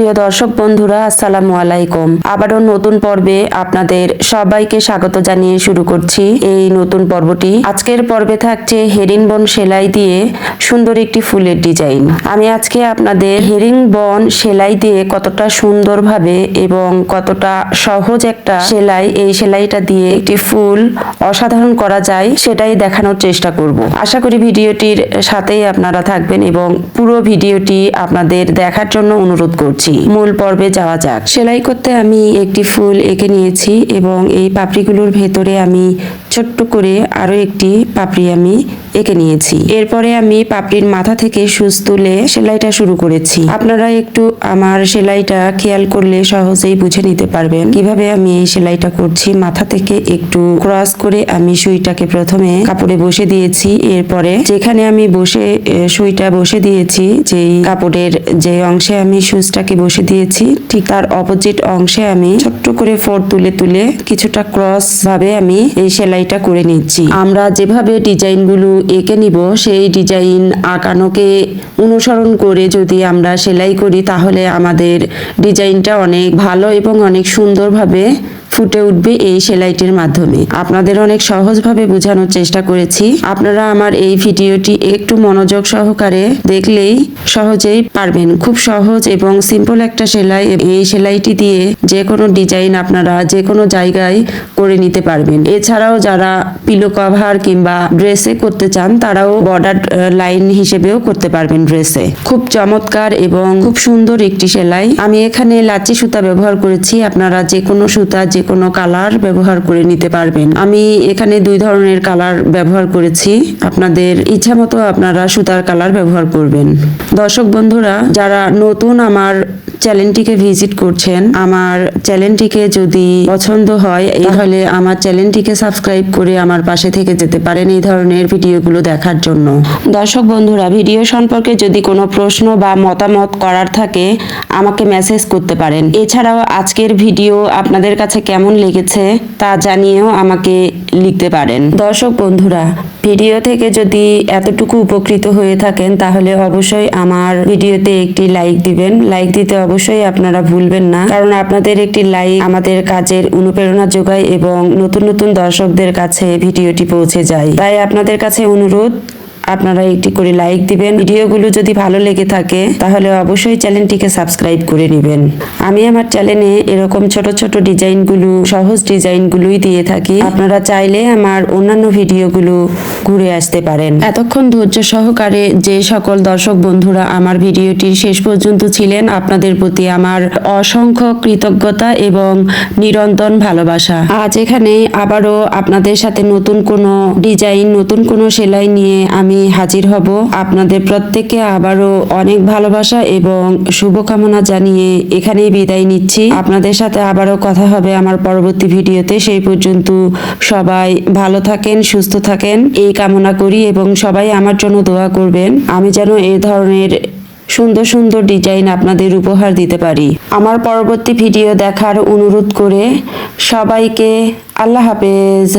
প্রিয় দর্শক বন্ধুরা, আসসালামু আলাইকুম। আবারও নতুন পর্বে আপনাদের সবাইকে স্বাগত জানিয়ে শুরু করছি। এই নতুন পর্বটি আজকের পর্বে থাকছে হেরিনবন সেলাই দিয়ে সুন্দর একটি ফুলের ডিজাইন। আমি আজকে আপনাদের হেরিং বন সেলাই দিয়ে কতটা সুন্দরভাবে এবং কতটা সহজ একটা সেলাই, এই সেলাইটা দিয়ে একটি ফুল অসাধারণ করা যায়, সেটাই দেখানোর চেষ্টা করব। আশা করি ভিডিওটির সাথেই আপনারা থাকবেন এবং পুরো ভিডিওটি আপনাদের দেখার জন্য অনুরোধ করছি। মূল পর্বে যাওয়া যাক। সেলাই করতে আমি একটি ফুল এঁকে নিয়েছি এবং এই পাপড়িগুলোর ভেতরে আমি ছোট্ট করে আরও একটি পাপড়ি আমি এঁকে নিয়েছি। এরপরে আমি পাপড়ির মাথা থেকে সুচ তুলে সেলাইটা শুরু করেছি। আপনারা একটু আমার সেলাইটা খেয়াল করলে সহজেই বুঝে নিতে পারবেন। কীভাবে আমি এই সেলাইটা করছি, মাথা থেকে একটু ক্রস করে আমি সুইটাকে প্রথমে কাপড়ে বসে দিয়েছি। এরপরে যেখানে আমি বসে সুইটা বসে দিয়েছি, যেই কাপড়ের যে অংশে আমি সুচটাকে বসে দিয়েছি, ঠিক তার অপোজিট অংশে আমি ছোট্ট করে ফোর তুলে তুলে কিছুটা ক্রস ভাবে আমি এই সেলাইটা করে নিচ্ছি। আমরা যেভাবে ডিজাইনগুলো এঁকে নিব। সেই ডিজাইন আঁকানোকে অনুসরণ করে যদি আমরা সেলাই করি, তাহলে আমাদের ডিজাইনটা অনেক ভালো এবং অনেক সুন্দরভাবে ফুটে উঠবে এই সেলাইটির মাধ্যমে। আপনাদের অনেক সহজভাবে বোঝানোর চেষ্টা করেছি। আপনারা আমার এই ভিডিওটি একটু মনোযোগ সহকারে দেখলেই সহজেই পারবেন। খুব সহজ এবং সিম্পল একটা সেলাই। এই সেলাইটি দিয়ে যে কোনো ডিজাইন আপনারা যে কোনো জায়গায় করে নিতে পারবেন। এছাড়াও যারা পিলো কভার কিংবা ড্রেসে করতে চান, তারাও বর্ডার লাইন হিসেবেও করতে পারবেন ড্রেসে খুব চমৎকার এবং খুব সুন্দর একটি সেলাই। আমি এখানে লাচি সুতা ব্যবহার করেছি। আপনারা যে কোনো সুতা যে কোনো কালার ব্যবহার করে নিতে পারবেন। আমি এখানে দুই ধরনের কালার ব্যবহার করেছি। আপনাদের ইচ্ছা মতো আপনারা সুতার কালার ব্যবহার করবেন। দর্শক বন্ধুরা, যারা নতুন আমার চ্যানেলটিকে ভিজিট করছেন, আমার চ্যানেলটিকে যদি পছন্দ হয়, তাহলে আমার চ্যানেলটিকে সাবস্ক্রাইব করে আমার পাশে থেকে যেতে পারেন এই ধরনের ভিডিওগুলো দেখার জন্য। দর্শক বন্ধুরা, ভিডিও সম্পর্কে যদি কোনো প্রশ্ন বা মতামত করার থাকে, আমাকে মেসেজ করতে পারেন। এছাড়াও আজকের ভিডিও আপনাদের কাছে কেমন লেগেছে, তা জানিয়েও আমাকে লিখতে পারেন। দর্শক বন্ধুরা, ভিডিও থেকে যদি এতটুকু উপকৃত হয়ে থাকেন, তাহলে অবশ্যই আমার ভিডিওতে একটি লাইক দিবেন। লাইক দিতে অবশ্যই আপনারা ভুলবেন না। কারণ আপনাদের একটি লাইক আমাদের কাজের অনুপ্রেরণা যোগায় এবং নতুন নতুন দর্শকদের কাছে ভিডিওটি পৌঁছে যায়। তাই আপনাদের কাছে অনুরোধ আপনারা একটি করে লাইক দিবেন। ভিডিওগুলো যদি ভালো লেগে থাকে, তাহলে অবশ্যই চ্যানেলটিকে সাবস্ক্রাইব করে নেবেন। আমি আমার চ্যানেলে এরকম ছোট ছোট ডিজাইনগুলো, সহজ ডিজাইনগুলোই দিয়ে থাকি। আপনারা চাইলে আমার অন্যান্য ভিডিওগুলো ঘুরে আসতে পারেন। এতক্ষণ ধৈর্য সহকারে যে সকল দর্শক বন্ধুরা আমার ভিডিওটির শেষ পর্যন্ত ছিলেন, আপনাদের প্রতি আমার অসংখ্য কৃতজ্ঞতা এবং নিরন্তন ভালোবাসা। আজ এখানে আবারও আপনাদের সাথে নতুন কোনো ডিজাইন, নতুন কোনো সেলাই নিয়ে আমি হাজির হব। আপনাদের প্রত্যেককে আবারও অনেক ভালোবাসা এবং শুভকামনা জানিয়ে এখানেই বিদায় নিচ্ছি। আপনাদের সাথে আবারও কথা হবে আমার পরবর্তী ভিডিওতে। সেই পর্যন্ত সবাই ভালো থাকেন, সুস্থ থাকেন, এই কামনা করি এবং সবাই আমার জন্য দোয়া করবেন। আমি যেন এই ধরনের সুন্দর সুন্দর ডিজাইন আপনাদের উপহার দিতে পারি। আমার পরবর্তী ভিডিও দেখার অনুরোধ করে সবাইকে আল্লাহ হাফেজ।